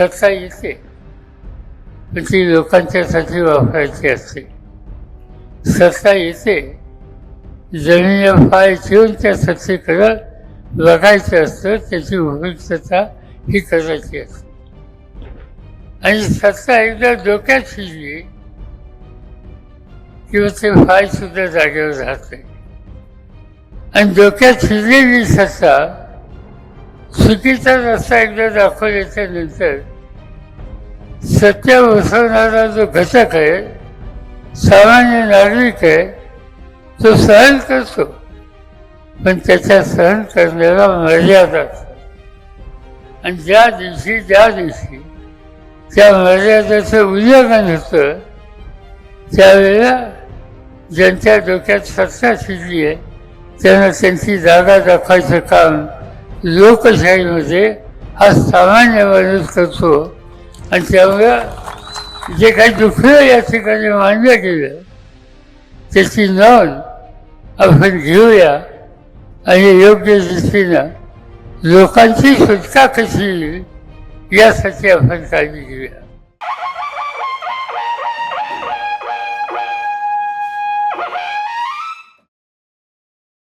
सत्ता येते. म्हणजे पण ती लोकांच्यासाठी वापरायची असते. सत्ता येते. जमिनीला पाय ठेवून त्या सत्तेकडं बघायचं असतं त्याची उपयुक्तता ही करायची असते. आणि सत्ता एकदा डोक्यात शिजली किंवा ते पाय सुद्धा जागेवर राहते आणि डोक्यात शिजलेली सत्ता चुकीचा रस्ता एकदा दाखवल्याच्या नंतर सत्य बसवणारा जो घटक आहे सामान्य नागरिक आहे तो सहन करतो. पण त्याच्या सहन करण्याला मर्यादा आणि ज्या दिवशी ज्या दिवशी त्या मर्यादेचं उल्लंघन होतं त्यावेळेला ज्यांच्या डोक्यात सत्ता शिरली आहे त्यांना त्यांची जागा दाखवायचं काम लोकशाहीमध्ये हा सामान्य माणूस करतो. आणि त्यामुळं जे काही दुखलं या ठिकाणी मानलं गेलं त्याची नोंद आपण घेऊया आणि योग्य दृष्टीनं लोकांची सुटका कशी येईल यासाठी आपण काळजी घेऊया.